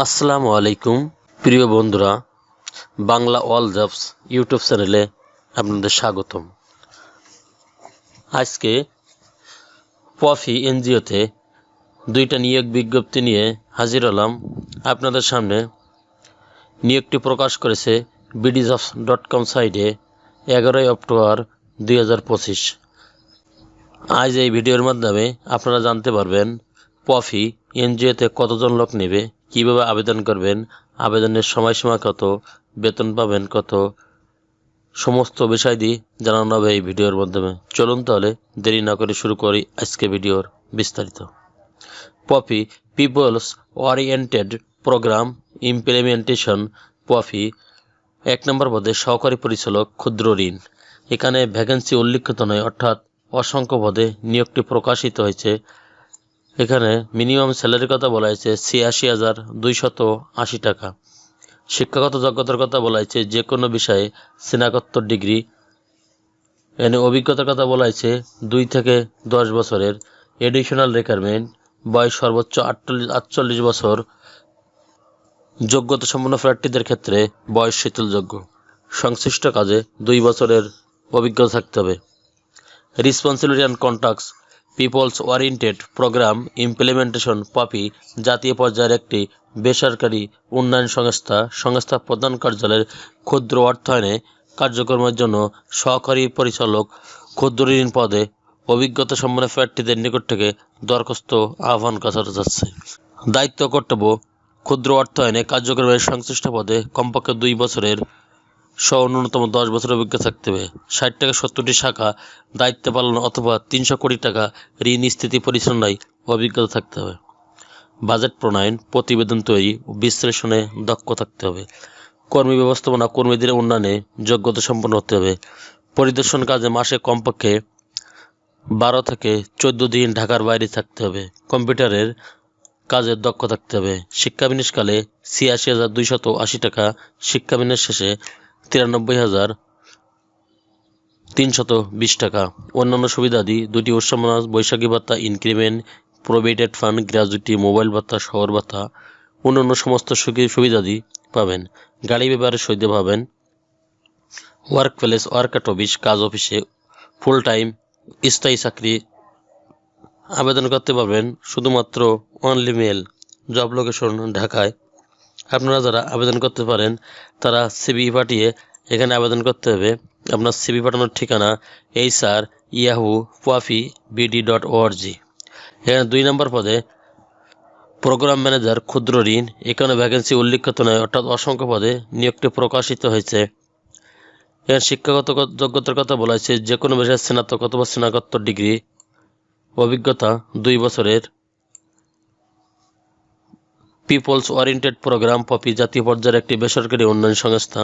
আসসালামু আলাইকুম, প্রিয় বন্ধুরা, বাংলা অল জবস ইউটিউব চ্যানেলে আপনাদের স্বাগতম। আজকে পফি এনজিওতে দুইটা নিয়োগ বিজ্ঞপ্তি নিয়ে হাজির হলাম। আপনাদের সামনে নিয়োগটি প্রকাশ করেছে বিডি জবস ডট কম সাইটে এগারোই অক্টোবর দুই হাজার পঁচিশ। আজ এই ভিডিওর মাধ্যমে আপনারা জানতে পারবেন পফি এনজিওতে কতজন লোক নেবে কীভাবে আবেদন করবেন? আবেদনের সময়সীমা কত? বেতন পাবেন কত? সমস্ত বিষয়াদি জানানো হবে এই ভিডিওর মাধ্যমে। চলুন তাহলে দেরি না করে শুরু করি আজকে ভিডিওর বিস্তারিত। POPI peoples oriented program implementation. POPI এক নম্বর পদে সহকারী পরিচালক ক্ষুদ্র ঋণ। এখানে ভ্যাকেন্সি উল্লিখিত নয়, অর্থাৎ অসংখ্য পদে নিয়োগটি প্রকাশিত হয়েছে। এখানে মিনিমাম স্যালারির কথা বলা হয়েছে ছিয়াশি হাজার দুইশত আশি টাকা। শিক্ষাগত যোগ্যতার কথা বলা হয়েছে যে কোনো বিষয়ে স্নাতকোত্তর ডিগ্রি। এনে অভিজ্ঞতার কথা বলা হয়েছে দুই থেকে দশ বছরের এডিশনাল রিকোয়ারমেন্ট বয়স সর্বোচ্চ আটচল্লিশ আটচল্লিশ বছর। যোগ্যতা সম্পন্ন প্রার্থীদের ক্ষেত্রে বয়স শীতলযোগ্য। সংশ্লিষ্ট কাজে দুই বছরের অভিজ্ঞতা থাকতে হবে। Responsibility and contacts peoples oriented program implementation POPI জাতীয় পর্যায়ের একটি বেসরকারি উন্নয়ন সংস্থা সংস্থা প্রধান কার্যালয়ের ক্ষুদ্র অর্থায়নে কার্যক্রমের জন্য সহকারী পরিচালক ক্ষুদ্র ঋণ পদে অভিজ্ঞতা সম্পন্ন প্রার্থীদের নিকট থেকে দরখাস্ত আহ্বান করা যাচ্ছে। দায়িত্ব কর্তব্য, ক্ষুদ্র অর্থায়নে কার্যক্রমের সংশ্লিষ্ট পদে কমপক্ষে দুই বছরের সহ ন্যূনতম দশ বছরের অভিজ্ঞতা থাকতে হবে। ষাট টাকা সত্তরটি শাখা, দায়িত্ব পালন অথবা তিনশো কোটি টাকা ঋণ, স্থিতি পরিচালনায় অভিজ্ঞতা থাকতে হবে। বাজেট প্রণয়ন, প্রতিবেদন তৈরি ও বিশ্লেষণে দক্ষ থাকতে হবে। কর্মী ব্যবস্থাপনা, কর্মীদের উন্নয়নে যোগ্যতা সম্পন্ন হতে হবে। পরিদর্শন কাজে মাসে কমপক্ষে বারো থেকে চোদ্দ দিন ঢাকার বাইরে থাকতে হবে। কম্পিউটারের কাজের দক্ষ থাকতে হবে। শিক্ষাবিনিষ্কালে ছিয়াশি হাজার দুইশত আশি টাকা শিক্ষাবিনের শেষে তিরানব্বই হাজার তিনশত বিশ টাকা। অন্যান্য সুবিধাদি, দুটি উৎসবনা বৈশাখী ভাতা, increment provident fund gratuity mobile ভাতা, শহর ভাতা, অন্যান্য সমস্ত সুখী সুবিধাদি পাবেন। গাড়ি ব্যবহারের সহিত পাবেন। Work place work at office কাজ অফিসে ফুল টাইম স্থায়ী চাকরি আবেদন করতে পারবেন। শুধুমাত্র অনলি মেল জব লোকেশন ঢাকায়। আপনারা যারা আবেদন করতে পারেন, তারা সিবি পাঠিয়ে এখানে আবেদন করতে হবে। আপনার সিবি পাঠানোর ঠিকানা H R Yahoo POPI BD dot ORG এখানে দুই নম্বর পদে প্রোগ্রাম ম্যানেজার ক্ষুদ্র ঋণ, এখানে ভ্যাকেন্সি উল্লিখিত নয়, অর্থাৎ অসংখ্য পদে নিয়োগটি প্রকাশিত হয়েছে। এখানে শিক্ষাগত যোগ্যতার কথা বলা হয়েছে যে কোনো বিষয়ে স্নাতক অথবা স্নাতকোত্তর ডিগ্রি, অভিজ্ঞতা দুই বছরের। পিপলস ওরিয়েন্টেড প্রোগ্রাম পপি জাতীয় পর্যায়ের একটি বেসরকারি উন্নয়ন সংস্থা।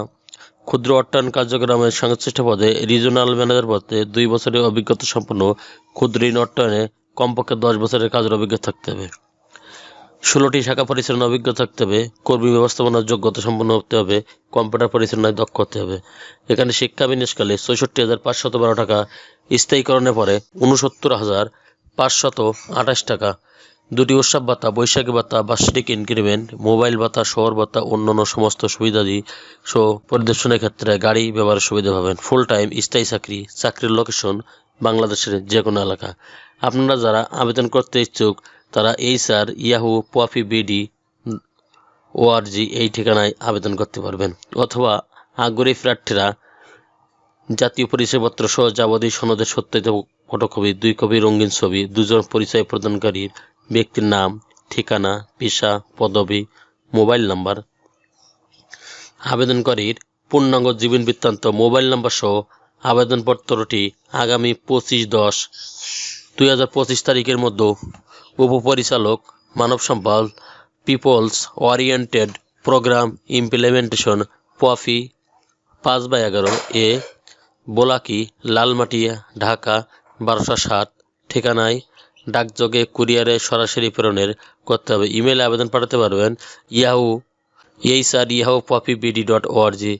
ক্ষুদ্র অর্থায়ন কার্যক্রমের সংশ্লিষ্ট পদে রিজনাল ম্যানেজার পদে দুই বছরের অভিজ্ঞতা সম্পন্ন ক্ষুদ্র ঋণ অর্থায়নে কমপক্ষে দশ বছরের কাজের অভিজ্ঞতা থাকতে হবে। ষোলোটি শাখা পরিচালনার অভিজ্ঞতা থাকতে হবে। কর্মী ব্যবস্থাপনার যোগ্যতা সম্পন্ন হতে হবে। কম্পিউটার পরিচালনায় দক্ষ হতে হবে। এখানে শিক্ষা বিনিয়োগকালে ছয়ষট্টি হাজার পাঁচশত বারো টাকা স্থায়ীকরণের পরে উনসত্তর হাজার পাঁচশত আঠাশ টাকা। দুটি উৎসব ভাতা, বৈশাখী ভাতা, বার্ষিক ইনক্রিমেন্ট মোবাইল ভাতা, শহর ভাতা, অন্যান্য সমস্ত সুবিধাদি সহ পরিদর্শনের ক্ষেত্রে গাড়ি ব্যবহারের সুবিধা পাবেন। ফুল টাইম স্থায়ী চাকরি, চাকরির লোকেশন বাংলাদেশের যে কোনো এলাকা। আপনারা যারা আবেদন করতে ইচ্ছুক, তারা H R Yahoo POPI BD ORG এই ঠিকানায় আবেদন করতে পারবেন। অথবা আগ্রহী প্রার্থীরা জাতীয় পরিচয়পত্র সহ যাবতীয় সনদের সত্যায়িত ফটোকপি, দুই কপি রঙিন ছবি, দুজন পরিচয় প্রদানকারীর ব্যক্তির নাম, ঠিকানা, পেশা, পদবি, মোবাইল নাম্বার। আবেদনকারীর পূর্ণাঙ্গ জীবন বৃত্তান্ত মোবাইল নাম্বার সহ আবেদনপত্রটি আগামী পঁচিশ দশ দুই তারিখের মধ্যে উপপরিচালক মানব সম্পদ, peoples oriented program implementation, POPI পাঁচ বাই এগারো এ, বোলাকি, লালমাটিয়া, ঢাকা, বারোশো সাত, ঠিকানায় ডাকযোগে কুরিয়ারে সরাসরি প্রেরণের করতে হবে। ইমেলে আবেদন পাঠাতে পারবেন Yahoo H R Yahoo POPI BD dot ORG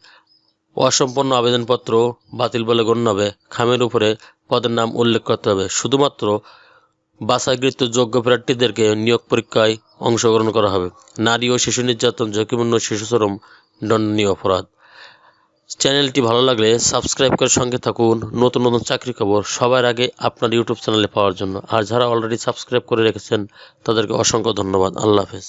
অসম্পন্ন আবেদনপত্র বাতিল বলে গণ্য হবে। খামের উপরে পদের নাম উল্লেখ করতে হবে। শুধুমাত্র বাছাইকৃত যোগ্য প্রার্থীদেরকে নিয়োগ পরীক্ষায় অংশগ্রহণ করা হবে। নারী ও শিশু নির্যাতন, ঝুঁকিপূর্ণ শিশুশ্রম দণ্ডনীয় অপরাধ। চ্যানেলটি ভালো লাগলে সাবস্ক্রাইব করে সঙ্গে থাকুন। নতুন নতুন চাকরি খবর সবার আগে আপনার ইউটিউব চ্যানেলে পাওয়ার জন্য। আর যারা অলরেডি সাবস্ক্রাইব করে রেখেছেন, তাদেরকে অসংখ্য ধন্যবাদ। আল্লাহ হাফেজ।